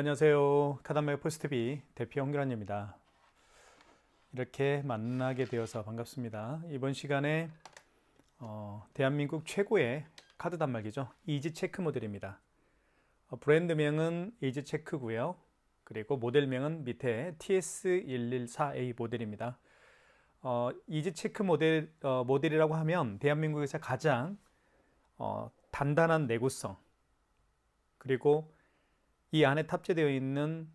안녕하세요. 카담의 포스트비 대표 홍규란입니다. 이렇게 만나게 되어서 반갑습니다. 이번 시간에 어, 대한민국 최고의 카드 단말기죠. 이지 체크 모델입니다. 어, 브랜드명은 이지 체크고요. 그리고 모델명은 밑에 TS114A 모델입니다. 어, 이지 체크 모델 어, 모델이라고 하면 대한민국에서 가장 어, 단단한 내구성 그리고 이 안에 탑재되어 있는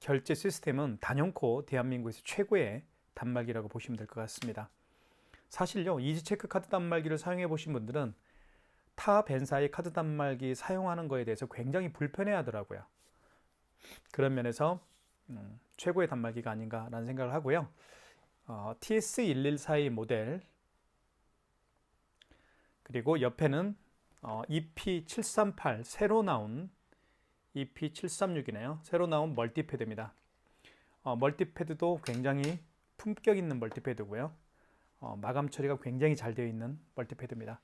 결제 시스템은 단연코 대한민국에서 최고의 단말기라고 보시면 될 것 같습니다. 사실요, 이지체크 카드 단말기를 사용해 보신 분들은 타 벤사의 카드 단말기 사용하는 거에 대해서 굉장히 불편해 하더라고요. 그런 면에서 음, 최고의 단말기가 아닌가라는 생각을 하고요. 어, TS114의 모델 그리고 옆에는 어, EP738 새로 나온 EP736이네요. 새로 나온 멀티패드입니다. 어, 멀티패드도 굉장히 품격 있는 멀티패드고요. 어, 마감 처리가 굉장히 잘 되어 있는 멀티패드입니다.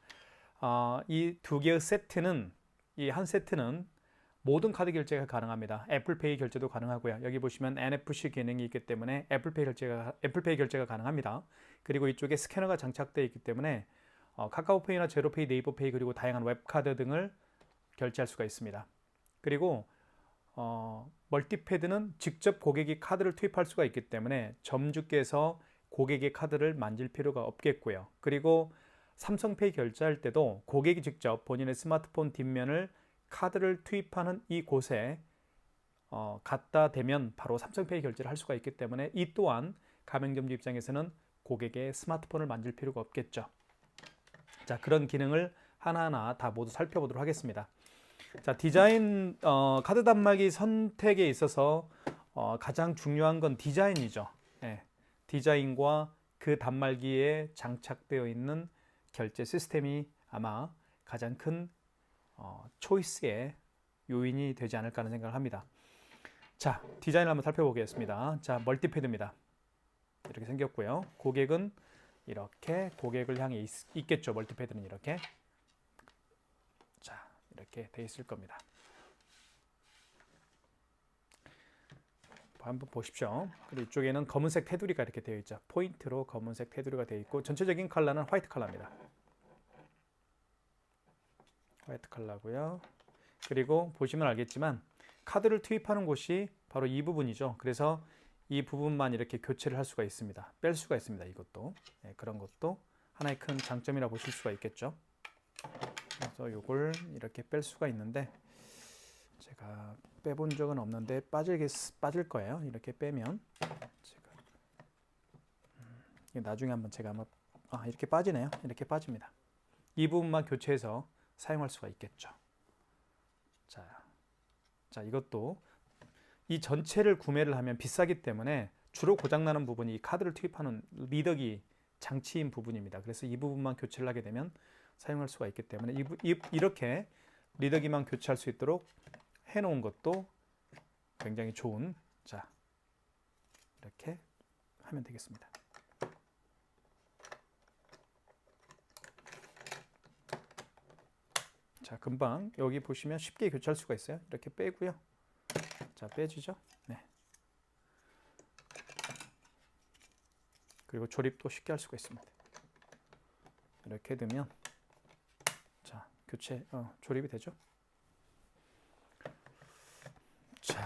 어, 이두 개의 세트는 이 한 세트는 모든 카드 결제가 가능합니다. 애플페이 결제도 가능하고요. 여기 보시면 NFC 기능이 있기 때문에 애플페이 결제가 애플페이 결제가 가능합니다. 그리고 이쪽에 스캐너가 장착되어 있기 때문에 어, 카카오페이나 제로페이, 네이버페이 그리고 다양한 웹카드 등을 결제할 수가 있습니다. 그리고 어, 멀티패드는 직접 고객이 카드를 투입할 수가 있기 때문에 점주께서 고객의 카드를 만질 필요가 없겠고요. 그리고 삼성페이 결제할 때도 고객이 직접 본인의 스마트폰 뒷면을 카드를 투입하는 이 곳에 어, 갖다 대면 바로 삼성페이 결제를 할 수가 있기 때문에 이 또한 가맹점주 입장에서는 고객의 스마트폰을 만질 필요가 없겠죠. 자, 그런 기능을 하나하나 다 모두 살펴보도록 하겠습니다. 자, 디자인 어, 카드 단말기 선택에 있어서 어, 가장 중요한 건 디자인이죠. 네, 디자인과 그 단말기에 장착되어 있는 결제 시스템이 아마 가장 큰 어, 초이스의 요인이 되지 않을까 하는 생각을 합니다. 자, 디자인을 한번 살펴보겠습니다. 자, 멀티패드입니다. 이렇게 생겼고요. 고객은 이렇게 고객을 향해 있, 겠죠 멀티패드는 이렇게. 자, 이렇게 돼 있을 겁니다. 한번 보십시오. 그리고 이쪽에는 검은색 테두리가 이렇게 되어 있죠. 포인트로 검은색 테두리가 되어 있고 전체적인 컬러는 화이트 컬러입니다. 화이트 컬러고요. 그리고 보시면 알겠지만 카드를 투입하는 곳이 바로 이 부분이죠. 그래서 이 부분만 이렇게 교체를 할 수가 있습니다. 뺄 수가 있습니다. 이것도 네, 그런 것도 하나의 큰 장점이라 보실 수가 있겠죠. 그래서 이걸 이렇게 뺄 수가 있는데 제가 빼본 적은 없는데 빠질 빠질 거예요. 이렇게 빼면 제가 음, 나중에 한번 제가 한번 아 이렇게 빠지네요. 이렇게 빠집니다. 이 부분만 교체해서 사용할 수가 있겠죠. 자, 자 이것도 이 전체를 구매를 하면 비싸기 때문에 주로 고장나는 부분이 이 카드를 투입하는 리더기 장치인 부분입니다. 그래서 이 부분만 교체를 하게 되면 사용할 수가 있기 때문에 이렇게 리더기만 교체할 수 있도록 해놓은 것도 굉장히 좋은 자 이렇게 하면 되겠습니다. 자 금방 여기 보시면 쉽게 교체할 수가 있어요. 이렇게 빼고요. 자, 빼지죠? 네. 그리고 조립도 쉽게 할 수가 있습니다. 이렇게 되면 자, 교체 어, 조립이 되죠? 자.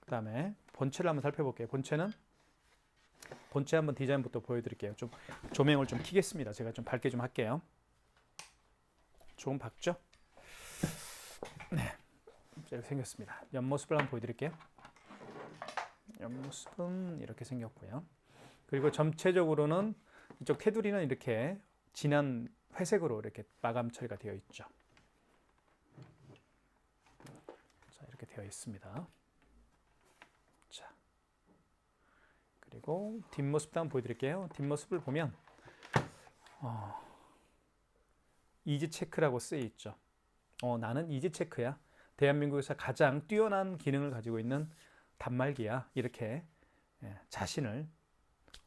그 다음에 본체를 한번 살펴볼게요. 본체는 본체 한번 디자인부터 보여드릴게요. 좀 조명을 좀 키겠습니다. 제가 좀 밝게 좀 할게요. 조금 밝죠? 네, 이렇게 생겼습니다. 옆모습을 한번 보여드릴게요. 옆모습은 이렇게 생겼고요. 그리고 전체적으로는 이쪽 테두리는 이렇게 진한 회색으로 이렇게 마감 처리가 되어 있죠. 자, 이렇게 되어 있습니다. 자, 그리고 뒷모습도 한번 보여드릴게요. 뒷모습을 보면 어, 이지 체크라고 쓰여 있죠. 어, 나는 이지 체크야. 대한민국에서 가장 뛰어난 기능을 가지고 있는 단말기야. 이렇게 예, 자신을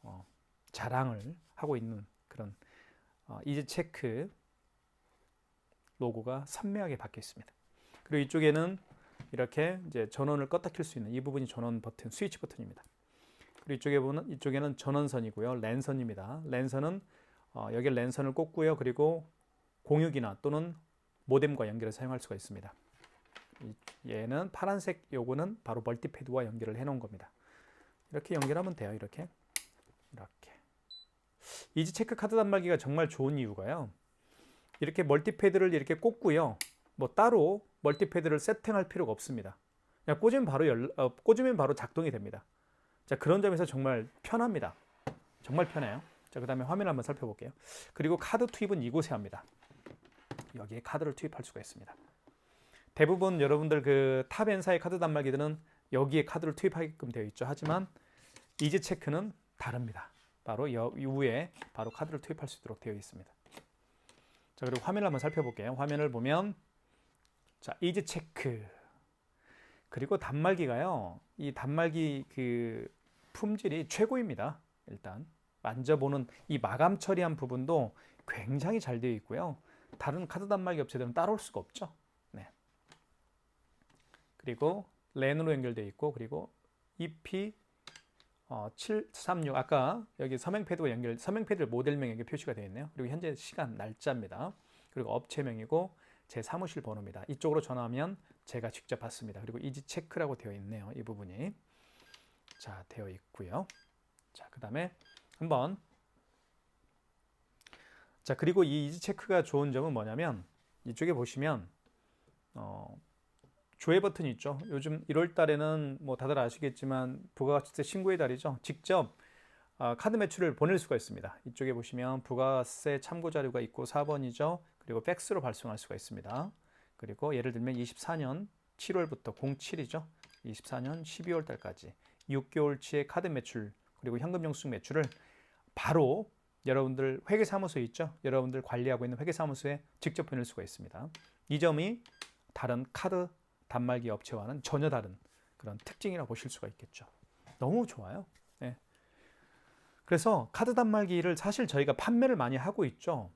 어, 자랑을 하고 있는 그런 어, 이지 체크 로고가 선명하게 박혀 있습니다. 그리고 이쪽에는 이렇게 이제 전원을 껐다 켤수 있는 이 부분이 전원 버튼, 스위치 버튼입니다. 그리고 이쪽에 보면 이쪽에는 전원선이고요. 랜선입니다. 랜선은 어, 여기 랜선을 꽂고요. 그리고 공유기나 또는 모뎀과 연결해 사용할 수가 있습니다. 이- 얘는 파란색 요거는 바로 멀티패드와 연결을 해 놓은 겁니다. 이렇게 연결하면 돼요. 이렇게 이렇게 이지 체크 카드 단말기가 정말 좋은 이유가요. 이렇게 멀티패드를 이렇게 꽂고요. 뭐 따로 멀티패드를 세팅할 필요가 없습니다. 그냥 꽂으면 바로 열, 어, 꽂으면 바로 작동이 됩니다. 자 그런 점에서 정말 편합니다. 정말 편해요. 자 그다음에 화면 한번 살펴볼게요. 그리고 카드 투입은 이곳에 합니다. 여기에 카드를 투입할 수가 있습니다. 대부분 여러분들 그 탑엔사의 카드 단말기들은 여기에 카드를 투입하게끔 되어 있죠. 하지만 이지 체크는 다릅니다. 바로 여, 이후에 바로 카드를 투입할 수 있도록 되어 있습니다. 자 그리고 화면을 한번 살펴볼게요. 화면을 보면 자 이지 체크 그리고 단말기가요. 이 단말기 그 품질이 최고입니다. 일단 만져보는 이 마감 처리한 부분도 굉장히 잘 되어 있고요. 다른 카드 단말기 업체들은 따라올 수가 없죠. 네. 그리고 랜으로 연결되어 있고 그리고 EP 어, 736 아까 여기 서명 패드와 연결 서명 패드 모델명 여기 표시가 되어 있네요. 그리고 현재 시간 날짜입니다. 그리고 업체명이고 제 사무실 번호입니다. 이쪽으로 전화하면 제가 직접 받습니다. 그리고 이지 체크라고 되어 있네요. 이 부분이 자 되어 있고요. 자 그다음에 한번 자 그리고 이 이지 체크가 좋은 점은 뭐냐면 이쪽에 보시면 어, 조회 버튼이 있죠. 요즘 1월 달에는 뭐 다들 아시겠지만 부가가치세 신고의 달이죠. 직접 아, 카드 매출을 보낼 수가 있습니다. 이쪽에 보시면 부가세 참고 자료가 있고 4번이죠. 그리고 팩스로 발송할 수가 있습니다. 그리고 예를 들면 24년 7월부터 07이죠. 24년 12월 달까지 6개월치의 카드 매출 그리고 현금 영수증 매출을 바로 여러분들 회계사무소에 있죠. 여러분들 관리하고 있는 회계사무소에 직접 보낼 수가 있습니다. 이 점이 다른 카드 단말기 업체와는 전혀 다른 그런 특징이라고 보실 수가 있겠죠. 너무 좋아요. 네. 그래서 카드 단말기를 사실 저희가 판매를 많이 하고 있죠.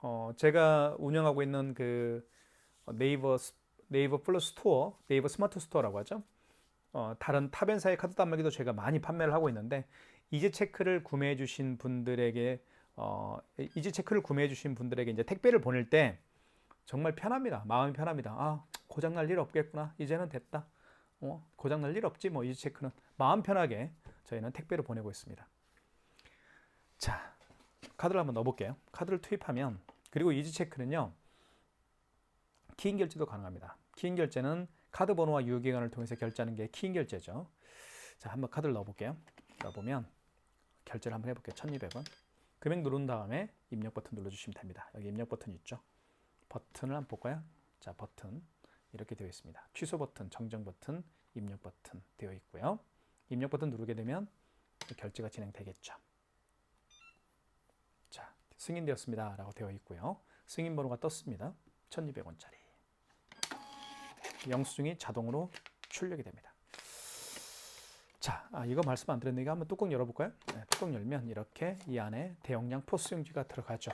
어, 제가 운영하고 있는 그 네이버 스- 네이버 플러스 스토어, 네이버 스마트 스토어라고 하죠. 어, 다른 탑엔사의 카드 단말기도 제가 많이 판매를 하고 있는데 이지 체크를 구매해 주신 분들에게 어, 이지 체크를 구매해 주신 분들에게 이제 택배를 보낼 때 정말 편합니다. 마음이 편합니다. 아, 고장 날 일 없겠구나. 이제는 됐다. 어, 고장 날 일 없지 뭐 이지 체크는 마음 편하게 저희는 택배로 보내고 있습니다. 자, 카드를 한번 넣어 볼게요. 카드를 투입하면 그리고 이지 체크는요. 키인 결제도 가능합니다. 키인 결제는 카드 번호와 유효기간을 통해서 결제하는 게 키인 결제죠. 자, 한번 카드를 넣어 볼게요. 넣어 보면 결제를 한번 해 볼게요. 1,200원. 금액 누른 다음에 입력 버튼 눌러 주시면 됩니다. 여기 입력 버튼 있죠. 버튼을 한번 볼까요? 자, 버튼 이렇게 되어 있습니다. 취소 버튼, 정정 버튼, 입력 버튼 되어 있고요. 입력 버튼 누르게 되면 결제가 진행되겠죠. 자, 승인되었습니다. 라고 되어 있고요. 승인 번호가 떴습니다. 1200원짜리. 영수증이 자동으로 출력이 됩니다. 자, 아, 이거 말씀 안 드렸는데 한번 뚜껑 열어볼까요? 네, 뚜껑 열면 이렇게 이 안에 대용량 포스용지가 들어가죠.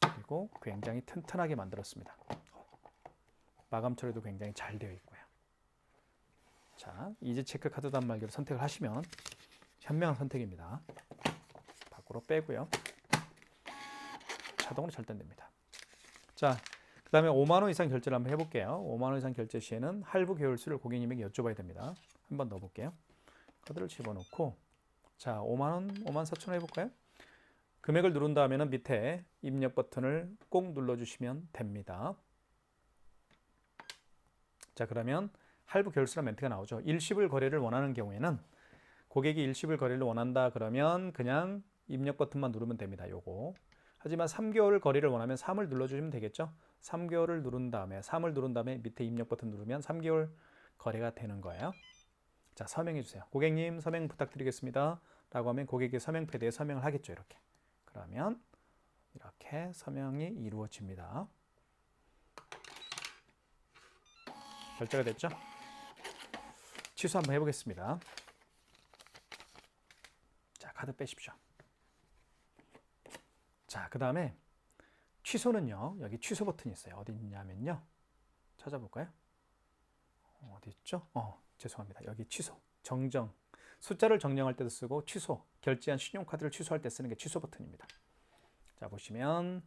그리고 굉장히 튼튼하게 만들었습니다. 마감 처리도 굉장히 잘 되어 있고요. 자, 이제 체크 카드 단말기를 선택을 하시면 현명한 선택입니다. 밖으로 빼고요. 자동으로 절단됩니다. 자, 그 다음에 5만 원 이상 결제를 한번 해볼게요. 5만 원 이상 결제 시에는 할부 계열수를 고객님에게 여쭤봐야 됩니다. 한번 넣어볼게요. 카드를 집어넣고 자, 5만 원, 5만 4천 원 해볼까요? 금액을 누른 다음에는 밑에 입력 버튼을 꼭 눌러주시면 됩니다. 자, 그러면 할부 결수란 멘트가 나오죠. 일시불 거래를 원하는 경우에는 고객이 일시불 거래를 원한다 그러면 그냥 입력 버튼만 누르면 됩니다. 요거. 하지만 3개월 거래를 원하면 3을 눌러주시면 되겠죠. 3개월을 누른 다음에 3을 누른 다음에 밑에 입력 버튼 누르면 3개월 거래가 되는 거예요. 자, 서명해 주세요. 고객님 서명 부탁드리겠습니다. 라고 하면 고객의 서명 패드에 서명을 하겠죠. 이렇게. 그러면 이렇게 서명이 이루어집니다. 결제가 됐죠? 취소 한번 해보겠습니다. 자, 카드 빼십시오. 자, 그 다음에 취소는요. 여기 취소 버튼이 있어요. 어디 있냐면요. 찾아볼까요? 어, 어디 있죠? 어, 죄송합니다. 여기 취소, 정정. 숫자를 정정할 때도 쓰고 취소, 결제한 신용카드를 취소할 때 쓰는 게 취소 버튼입니다. 자, 보시면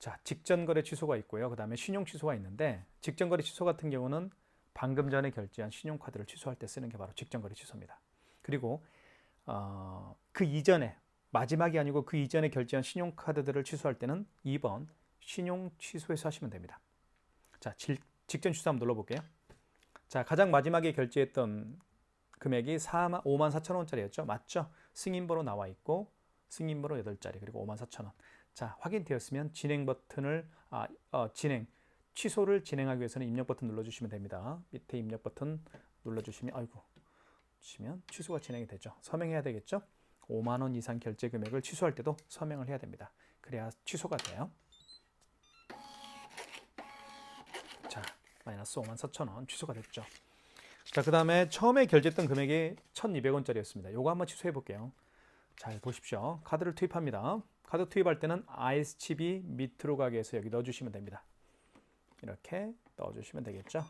자, 직전 거래 취소가 있고요. 그다음에 신용 취소가 있는데 직전 거래 취소 같은 경우는 방금 전에 결제한 신용카드를 취소할 때 쓰는 게 바로 직전 거래 취소입니다. 그리고 어, 그 이전에 마지막이 아니고 그 이전에 결제한 신용카드들을 취소할 때는 2번 신용 취소해서 하시면 됩니다. 자, 질, 직전 취소 한번 눌러볼게요. 자, 가장 마지막에 결제했던 금액이 4만, 5만 4천 원짜리였죠. 맞죠? 승인번호 나와 있고 승인번호 8자리 그리고 5만 4천 원. 자, 확인되었으면 진행 버튼을 아, 어, 진행 취소를 진행하기 위해서는 입력 버튼 눌러주시면 됩니다. 밑에 입력 버튼 눌러주시면 아이고 치면 취소가 진행이 되죠. 서명해야 되겠죠? 5만 원 이상 결제 금액을 취소할 때도 서명을 해야 됩니다. 그래야 취소가 돼요. 자, 마이너스 5만 4천 원 취소가 됐죠. 자, 그 다음에 처음에 결제했던 금액이 1,200원짜리였습니다. 요거 한번 취소해 볼게요. 잘 보십시오. 카드를 투입합니다. 카드 투입할 때는 ISCB 밑으로 가게 해서 여기 넣어주시면 됩니다. 이렇게 넣어주시면 되겠죠.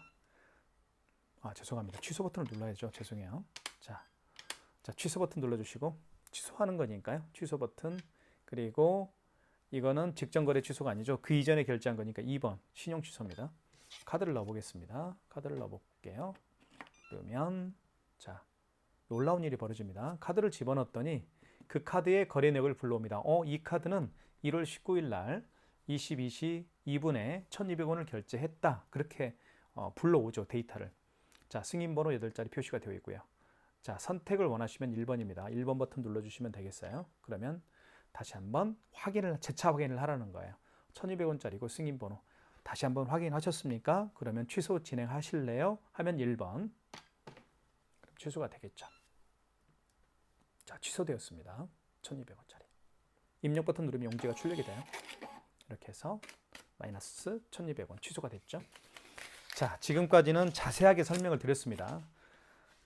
아 죄송합니다. 취소 버튼을 눌러야죠. 죄송해요. 자, 자 취소 버튼 눌러주시고 취소하는 거니까요. 취소 버튼 그리고 이거는 직전 거래 취소가 아니죠. 그 이전에 결제한 거니까 2번 신용 취소입니다. 카드를 넣어보겠습니다. 카드를 넣어볼게요. 그러면 자 놀라운 일이 벌어집니다. 카드를 집어넣었더니 그 카드의 거래 내역을 불러옵니다. 어, 이 카드는 1월 19일 날 22시 2분에 1,200원을 결제했다. 그렇게 어, 불러오죠. 데이터를. 자, 승인번호 8자리 표시가 되어 있고요. 자, 선택을 원하시면 1번입니다. 1번 버튼 눌러주시면 되겠어요. 그러면 다시 한번 확인을, 재차 확인을 하라는 거예요. 1200원짜리고 승인번호. 다시 한번 확인하셨습니까? 그러면 취소 진행하실래요? 하면 1번. 그럼 취소가 되겠죠. 자, 취소되었습니다. 1200원짜리. 입력 버튼 누르면 용지가 출력이 돼요. 이렇게 해서 마이너스 1200원 취소가 됐죠. 자, 지금까지는 자세하게 설명을 드렸습니다.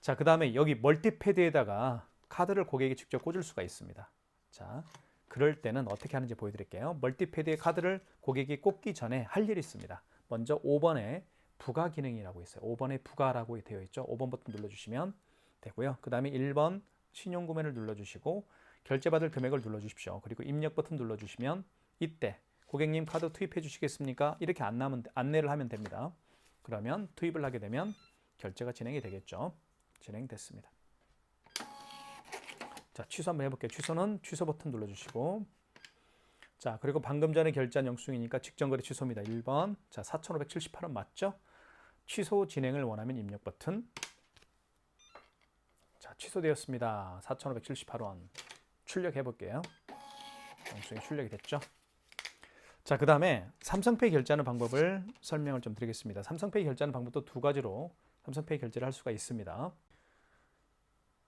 자, 그 다음에 여기 멀티패드에다가 카드를 고객이 직접 꽂을 수가 있습니다. 자, 그럴 때는 어떻게 하는지 보여드릴게요. 멀티패드에 카드를 고객이 꽂기 전에 할 일이 있습니다. 먼저 5번에 부가 기능이라고 있어요. 5번에 부가라고 되어 있죠. 5번 버튼 눌러주시면 되고요. 그 다음에 1번 신용구매를 눌러주시고 결제받을 금액을 눌러주십시오. 그리고 입력 버튼 눌러주시면 이때 고객님 카드 투입해 주시겠습니까? 이렇게 안나면, 안내를 하면 됩니다. 그러면 투입을 하게 되면 결제가 진행이 되겠죠. 진행됐습니다. 자, 취소 한번 해볼게요. 취소는 취소 버튼 눌러주시고 자, 그리고 방금 전에 결제한 영수증이니까 직전거래 취소입니다. 1번. 자, 4,578원 맞죠? 취소 진행을 원하면 입력 버튼. 자, 취소되었습니다. 4,578원. 출력해 볼게요. 영수증이 출력이 됐죠? 자, 그 다음에 삼성페이 결제하는 방법을 설명을 좀 드리겠습니다. 삼성페이 결제하는 방법도 두 가지로 삼성페이 결제를 할 수가 있습니다.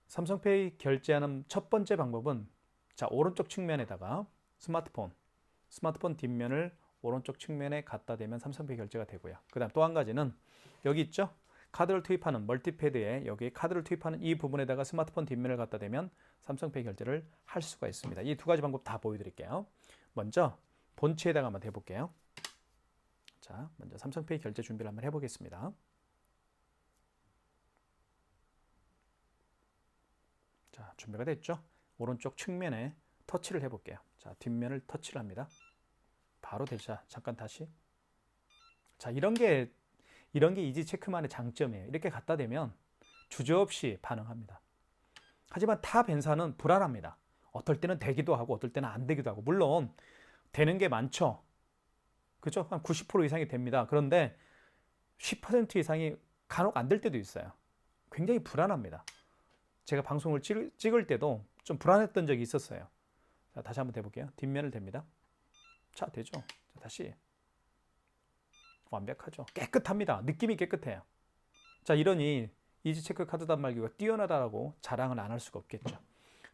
삼성페이 결제하는 첫 번째 방법은 자, 오른쪽 측면에다가 스마트폰, 스마트폰 뒷면을 오른쪽 측면에 갖다 대면 삼성페이 결제가 되고요. 그 다음 또 한 가지는 여기 있죠? 카드를 투입하는 멀티패드에 여기 카드를 투입하는 이 부분에다가 스마트폰 뒷면을 갖다 대면 삼성페이 결제를 할 수가 있습니다. 이 두 가지 방법 다 보여드릴게요. 먼저 본체에다가 한번 해볼게요. 자, 먼저 삼성페이 결제 준비를 한번 해보겠습니다. 자, 준비가 됐죠? 오른쪽 측면에 터치를 해볼게요. 자, 뒷면을 터치를 합니다. 바로 되자. 잠깐 다시. 자, 이런 게 이런 게 이지 체크만의 장점이에요. 이렇게 갖다 대면 주저없이 반응합니다. 하지만 타 벤사는 불안합니다. 어떨 때는 되기도 하고 어떨 때는 안 되기도 하고 물론 되는 게 많죠. 그죠? 한 90% 이상이 됩니다. 그런데 10% 이상이 간혹 안 될 때도 있어요. 굉장히 불안합니다. 제가 방송을 찍을, 찍을 때도 좀 불안했던 적이 있었어요. 자, 다시 한번 해볼게요. 뒷면을 댑니다. 자, 되죠? 자, 다시. 완벽하죠. 깨끗합니다. 느낌이 깨끗해요. 자, 이러니 이지체크 카드 단말기가 뛰어나다라고 자랑을 안 할 수가 없겠죠.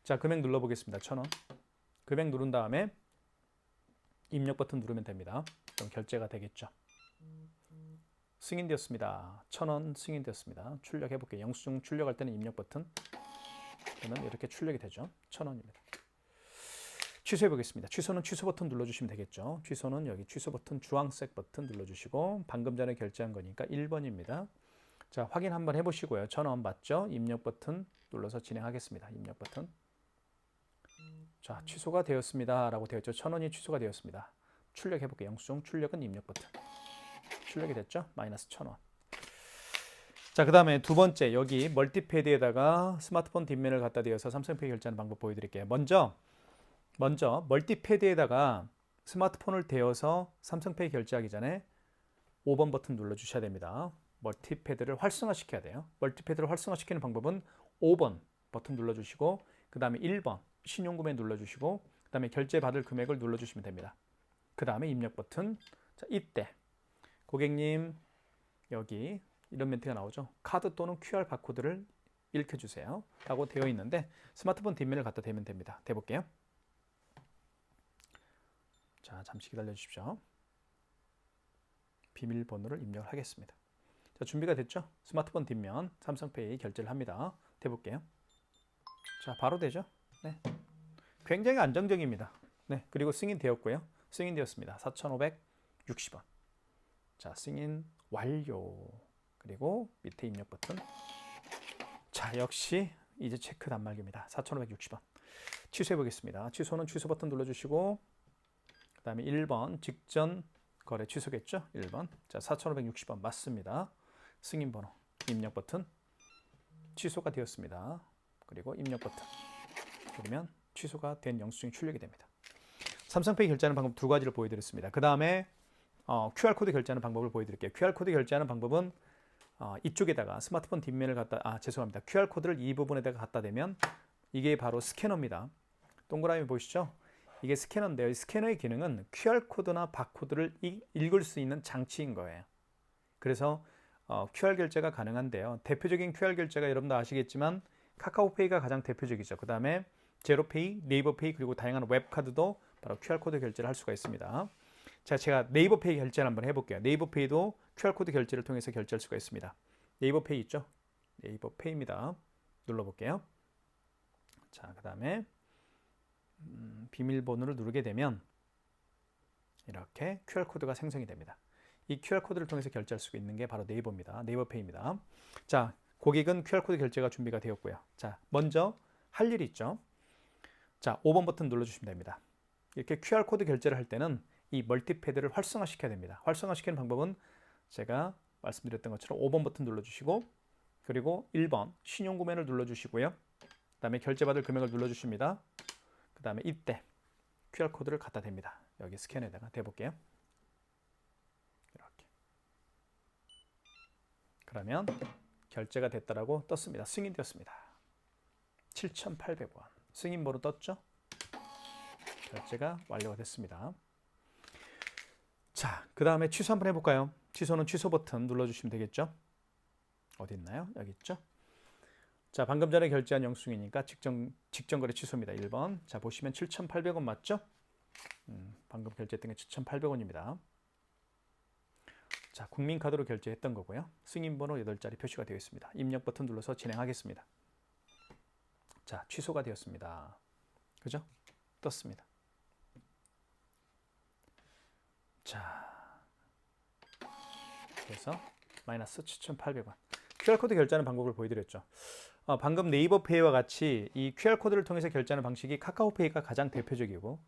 자, 금액 눌러보겠습니다. 천 원. 금액 누른 다음에 입력 버튼 누르면 됩니다. 그럼 결제가 되겠죠. 승인되었습니다. 천원 승인되었습니다. 출력해 볼게요. 영수증 출력할 때는 입력 버튼. 그러면 이렇게 출력이 되죠. 천 원입니다. 취소해 보겠습니다. 취소는 취소 버튼 눌러주시면 되겠죠. 취소는 여기 취소 버튼 주황색 버튼 눌러주시고 방금 전에 결제한 거니까 1번입니다. 자, 확인 한번 해보시고요. 전원 맞죠? 입력 버튼 눌러서 진행하겠습니다. 입력 버튼. 자, 취소가 되었습니다. 라고 되어 있죠. 천원이 취소가 되었습니다. 출력해 볼게요. 영수증 출력은 입력 버튼. 출력이 됐죠? 마이너스 천원. 자, 그 다음에 두 번째, 여기 멀티패드에다가 스마트폰 뒷면을 갖다 대어서 삼성페이 결제하는 방법 보여드릴게요. 먼저, 먼저 멀티패드에다가 스마트폰을 대어서 삼성페이 결제하기 전에 5번 버튼 눌러 주셔야 됩니다. 멀티패드를 활성화시켜야 돼요. 멀티패드를 활성화시키는 방법은 5번 버튼 눌러 주시고 그 다음에 1번 신용구매 눌러 주시고 그 다음에 결제 받을 금액을 눌러 주시면 됩니다. 그 다음에 입력 버튼 자 이때 고객님 여기 이런 멘트가 나오죠. 카드 또는 QR 바코드를 읽혀주세요. 라고 되어 있는데 스마트폰 뒷면을 갖다 대면 됩니다. 대볼게요. 자 잠시 기다려 주십시오. 비밀번호를 입력을 하겠습니다. 자, 준비가 됐죠? 스마트폰 뒷면 삼성페이 결제를 합니다. 대볼게요. 자, 바로 되죠? 네. 굉장히 안정적입니다. 네. 그리고 승인 되었고요. 승인 되었습니다. 4,560원. 자, 승인 완료. 그리고 밑에 입력 버튼. 자, 역시 이제 체크 단말기입니다. 4,560원. 취소해 보겠습니다. 취소는 취소 버튼 눌러주시고, 그 다음에 1번 직전 거래 취소겠죠? 1번. 자, 4,560원 맞습니다. 승인 번호, 입력 버튼. 취소가 되었습니다. 그리고 입력 버튼. 그러면 취소가 된 영수증이 출력이 됩니다. 삼성페이 결제하는 방법 두 가지를 보여드렸습니다. 그 다음에 어, QR코드 결제하는 방법을 보여드릴게요. QR코드 결제하는 방법은 어, 이쪽에다가 스마트폰 뒷면을 갖다 아 죄송합니다. QR코드를 이 부분에다가 갖다 대면 이게 바로 스캐너입니다. 동그라미 보시죠? 이게 스캐너인데요. 이 스캐너의 기능은 QR코드나 바코드를 이- 읽을 수 있는 장치인 거예요. 그래서 어, QR 결제가 가능한데요. 대표적인 QR 결제가 여러분도 아시겠지만 카카오페이가 가장 대표적이죠. 그 다음에 제로페이, 네이버페이 그리고 다양한 웹카드도 바로 QR코드 결제를 할 수가 있습니다. 자, 제가 네이버페이 결제를 한번 해볼게요. 네이버페이도 QR코드 결제를 통해서 결제할 수가 있습니다. 네이버페이 있죠? 네이버페이입니다. 눌러볼게요. 자, 그 다음에 음, 비밀번호를 누르게 되면 이렇게 QR코드가 생성이 됩니다. 이 QR코드를 통해서 결제할 수 있는 게 바로 네이버입니다. 네이버페이입니다. 자, 고객은 QR코드 결제가 준비가 되었고요. 자, 먼저 할 일이 있죠. 자, 5번 버튼 눌러주시면 됩니다. 이렇게 QR코드 결제를 할 때는 이 멀티패드를 활성화시켜야 됩니다. 활성화시키는 방법은 제가 말씀드렸던 것처럼 5번 버튼 눌러주시고 그리고 1번 신용구매를 눌러주시고요. 그 다음에 결제받을 금액을 눌러주십니다. 그 다음에 이때 QR코드를 갖다 댑니다. 여기 스캔에다가 대볼게요. 이렇게. 그러면 결제가 됐다라고 떴습니다. 승인되었습니다. 7,800원. 승인번호 떴죠? 결제가 완료가 됐습니다. 자, 그 다음에 취소 한번 해볼까요? 취소는 취소 버튼 눌러주시면 되겠죠? 어디 있나요? 여기 있죠? 자, 방금 전에 결제한 영수증이니까 직전, 직전 거래 취소입니다. 1번. 자, 보시면 7,800원 맞죠? 음, 방금 결제했던 게 7,800원입니다. 자, 국민카드로 결제했던 거고요. 승인번호 8자리 표시가 되어 있습니다. 입력 버튼 눌러서 진행하겠습니다. 자, 취소가 되었습니다. 그죠? 떴습니다. 자, 그래서 마이너스 7,800원. QR코드 결제하는 방법을 보여드렸죠. 어, 방금 네이버페이와 같이 이 QR코드를 통해서 결제하는 방식이 카카오페이가 가장 대표적이고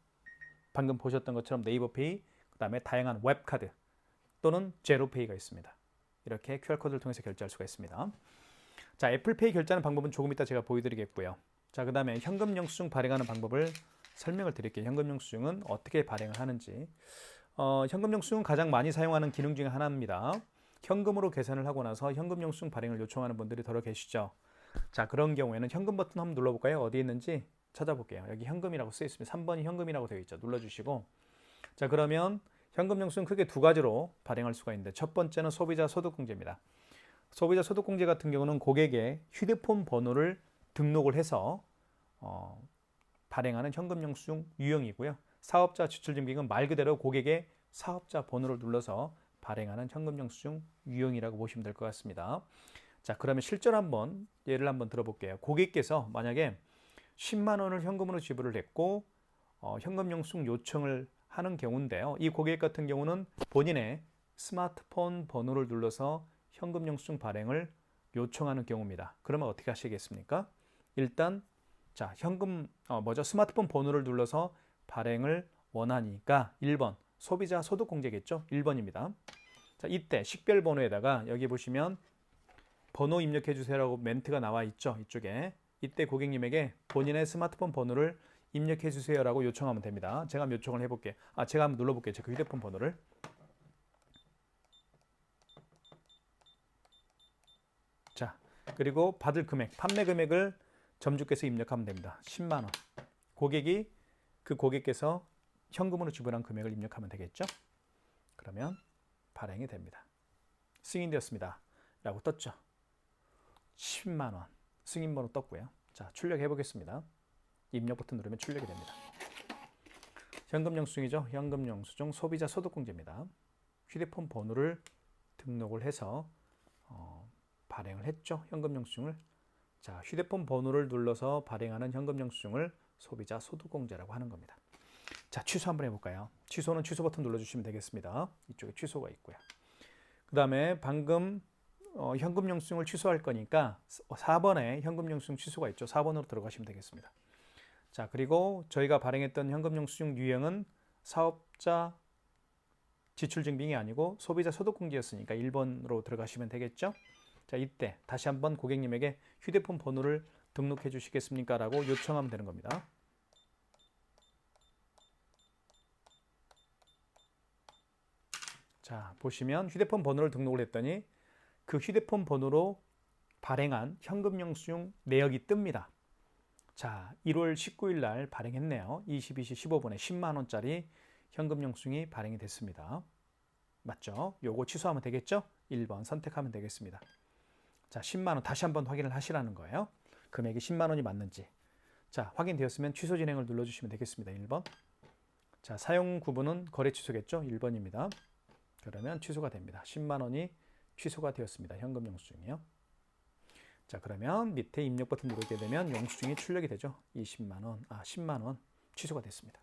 방금 보셨던 것처럼 네이버페이, 그 다음에 다양한 웹카드 또는 제로페이가 있습니다. 이렇게 QR코드를 통해서 결제할 수가 있습니다. 자, 애플페이 결제하는 방법은 조금 이따 제가 보여드리겠고요. 자, 그 다음에 현금 영수증 발행하는 방법을 설명을 드릴게요. 현금 영수증은 어떻게 발행을 하는지. 어, 현금 영수증은 가장 많이 사용하는 기능 중에 하나입니다. 현금으로 계산을 하고 나서 현금 영수증 발행을 요청하는 분들이 더러 계시죠. 자, 그런 경우에는 현금 버튼 한번 눌러볼까요? 어디 있는지 찾아볼게요. 여기 현금이라고 쓰여 있습니다. 3번이 현금이라고 되어 있죠. 눌러주시고. 자, 그러면 현금 영수증 크게 두 가지로 발행할 수가 있는데 첫 번째는 소비자 소득공제입니다. 소비자 소득공제 같은 경우는 고객의 휴대폰 번호를 등록을 해서 어, 발행하는 현금 영수증 유형이고요. 사업자 지출증빙은 말 그대로 고객의 사업자 번호를 눌러서 발행하는 현금 영수증 유형이라고 보시면 될 것 같습니다. 자, 그러면 실전 한번 예를 한번 들어볼게요. 고객께서 만약에 10만 원을 현금으로 지불을 했고 어, 현금 영수증 요청을 하는 경우인데요. 이 고객 같은 경우는 본인의 스마트폰 번호를 눌러서 현금 영수증 발행을 요청하는 경우입니다. 그러면 어떻게 하시겠습니까? 일단 자 현금 어, 뭐죠 스마트폰 번호를 눌러서 발행을 원하니까 1번 소비자 소득 공제겠죠? 1번입니다. 자 이때 식별 번호에다가 여기 보시면 번호 입력해 주세요라고 멘트가 나와 있죠 이쪽에 이때 고객님에게 본인의 스마트폰 번호를 입력해 주세요라고 요청하면 됩니다. 제가 한번 요청을 해볼게요. 아 제가 한번 눌러볼게요. 제 그 휴대폰 번호를 자 그리고 받을 금액 판매 금액을 점주께서 입력하면 됩니다. 10만 원. 고객이 그 고객께서 현금으로 지불한 금액을 입력하면 되겠죠? 그러면 발행이 됩니다. 승인되었습니다. 라고 떴죠. 10만 원. 승인 번호 떴고요. 자, 출력해 보겠습니다. 입력 버튼 누르면 출력이 됩니다. 현금 영수증이죠. 현금 영수증 소비자 소득공제입니다. 휴대폰 번호를 등록을 해서 어, 발행을 했죠. 현금 영수증을 자, 휴대폰 번호를 눌러서 발행하는 현금 영수증을 소비자 소득공제라고 하는 겁니다. 자, 취소 한번 해볼까요? 취소는 취소 버튼 눌러주시면 되겠습니다. 이쪽에 취소가 있고요. 그 다음에 방금 어, 현금 영수증을 취소할 거니까 4번에 현금 영수증 취소가 있죠. 4번으로 들어가시면 되겠습니다. 자, 그리고 저희가 발행했던 현금 영수증 유형은 사업자 지출 증빙이 아니고 소비자 소득 공제였으니까 1번으로 들어가시면 되겠죠. 자, 이때 다시 한번 고객님에게 휴대폰 번호를 등록해 주시겠습니까? 라고 요청하면 되는 겁니다. 자, 보시면 휴대폰 번호를 등록을 했더니 그 휴대폰 번호로 발행한 현금 영수증 내역이 뜹니다. 자, 1월 19일 날 발행했네요. 22시 15분에 10만 원짜리 현금 영수증이 발행이 됐습니다. 맞죠? 요거 취소하면 되겠죠? 1번 선택하면 되겠습니다. 자, 10만 원 다시 한번 확인을 하시라는 거예요. 금액이 10만 원이 맞는지. 자, 확인되었으면 취소 진행을 눌러 주시면 되겠습니다. 1번. 자, 사용 구분은 거래 취소겠죠? 1번입니다. 그러면 취소가 됩니다. 10만 원이 취소가 되었습니다. 현금 영수증이요. 자, 그러면 밑에 입력 버튼 누르게 되면 영수증이 출력이 되죠. 20만 원, 아, 10만 원 취소가 됐습니다.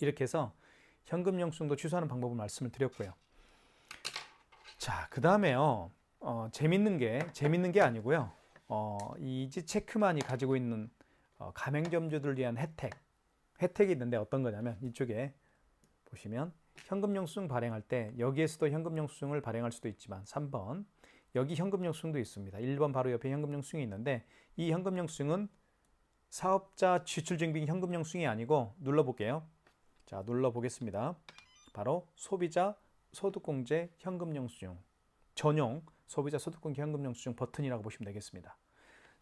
이렇게 해서 현금 영수증도 취소하는 방법을 말씀을 드렸고요. 자, 그 다음에요. 어, 재밌는 게 재밌는 게 아니고요. 어, 이지 체크만이 가지고 있는 어, 가맹점주들 위한 혜택 혜택이 있는데 어떤 거냐면 이쪽에 보시면 현금 영수증 발행할 때 여기에서도 현금 영수증을 발행할 수도 있지만 3번 여기 현금 영수증도 있습니다. 1번 바로 옆에 현금 영수증이 있는데 이 현금 영수증은 사업자 지출 증빙 현금 영수증이 아니고 눌러 볼게요. 자, 눌러 보겠습니다. 바로 소비자 소득공제 현금 영수증 전용 소비자 소득공제 현금 영수증 버튼이라고 보시면 되겠습니다.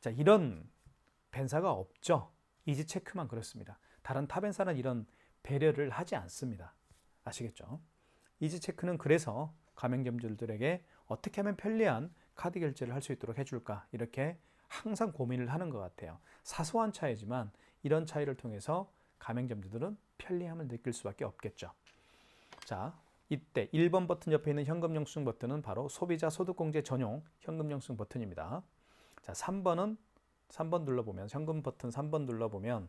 자, 이런 벤사가 없죠. 이지 체크만 그렇습니다. 다른 타 벤사는 이런 배려를 하지 않습니다. 아시겠죠? 이지 체크는 그래서 가맹점주들에게 어떻게 하면 편리한 카드 결제를 할 수 있도록 해줄까 이렇게 항상 고민을 하는 것 같아요. 사소한 차이지만 이런 차이를 통해서 가맹점주들은 편리함을 느낄 수밖에 없겠죠. 자, 이때 1번 버튼 옆에 있는 현금 영수증 버튼은 바로 소비자 소득공제 전용 현금 영수증 버튼입니다. 자, 3번은 3번 눌러보면 현금 버튼 3번 눌러보면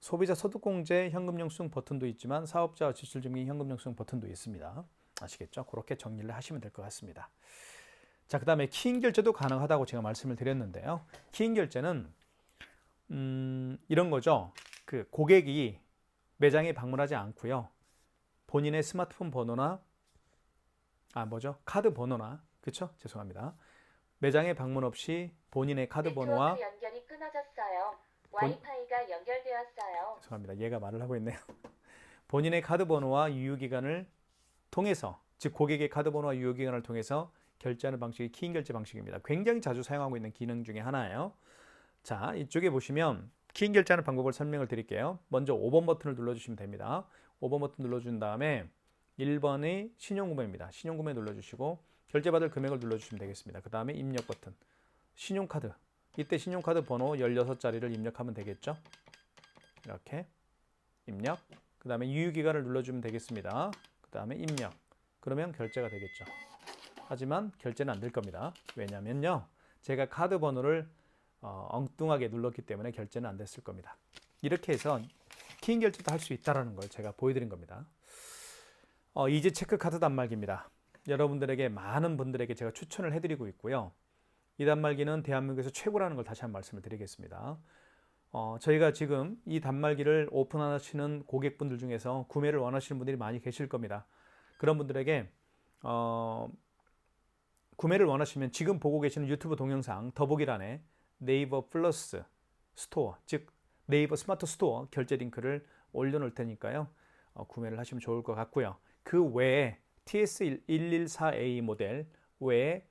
소비자 소득공제 현금영수증 버튼도 있지만 사업자 지출증빙 현금영수증 버튼도 있습니다. 아시겠죠? 그렇게 정리를 하시면 될 것 같습니다. 자, 그 다음에 키인 결제도 가능하다고 제가 말씀을 드렸는데요. 키인 결제는 음, 이런 거죠. 그 고객이 매장에 방문하지 않고요. 본인의 스마트폰 번호나 아 뭐죠? 카드 번호나 그렇죠? 죄송합니다. 매장에 방문 없이 본인의 카드 번호와 연결이 끊어졌어요. 와이파이가 연결되었어요. 죄송합니다. 얘가 말을 하고 있네요. 본인의 카드 번호와 유효 기간을 통해서 즉 고객의 카드 번호와 유효 기간을 통해서 결제하는 방식이 키인 결제 방식입니다. 굉장히 자주 사용하고 있는 기능 중에 하나예요. 자, 이쪽에 보시면 키인 결제하는 방법을 설명을 드릴게요. 먼저 5번 버튼을 눌러 주시면 됩니다. 5번 버튼 눌러 준 다음에 1번의 신용구매입니다. 신용구매 눌러 주시고 결제받을 금액을 눌러 주시면 되겠습니다. 그 다음에 입력 버튼, 신용카드. 이때 신용카드 번호 16자리를 입력하면 되겠죠. 이렇게 입력. 그 다음에 유효기간을 눌러주면 되겠습니다. 그 다음에 입력. 그러면 결제가 되겠죠. 하지만 결제는 안 될 겁니다. 왜냐면요. 제가 카드 번호를 어, 엉뚱하게 눌렀기 때문에 결제는 안 됐을 겁니다. 이렇게 해서 키인 결제도 할 수 있다는 걸 제가 보여드린 겁니다. 어, 이지 체크 카드 단말기입니다. 여러분들에게 많은 분들에게 제가 추천을 해드리고 있고요. 이 단말기는 대한민국에서 최고라는 걸 다시 한 번 말씀을 드리겠습니다. 어, 저희가 지금 이 단말기를 오픈하시는 고객분들 중에서 구매를 원하시는 분들이 많이 계실 겁니다. 그런 분들에게 어, 구매를 원하시면 지금 보고 계시는 유튜브 동영상 더보기란에 네이버 플러스 스토어, 즉 네이버 스마트 스토어 결제 링크를 올려놓을 테니까요. 어, 구매를 하시면 좋을 것 같고요. 그 외에 TS114A 모델 외에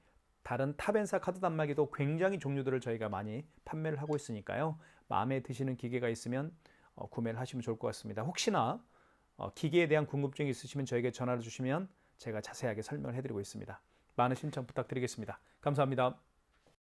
다른 탑엔사 카드 단말기도 굉장히 종류들을 저희가 많이 판매를 하고 있으니까요. 마음에 드시는 기계가 있으면 어, 구매를 하시면 좋을 것 같습니다. 혹시나 어, 기계에 대한 궁금증이 있으시면 저에게 전화를 주시면 제가 자세하게 설명을 해드리고 있습니다. 많은 신청 부탁드리겠습니다. 감사합니다.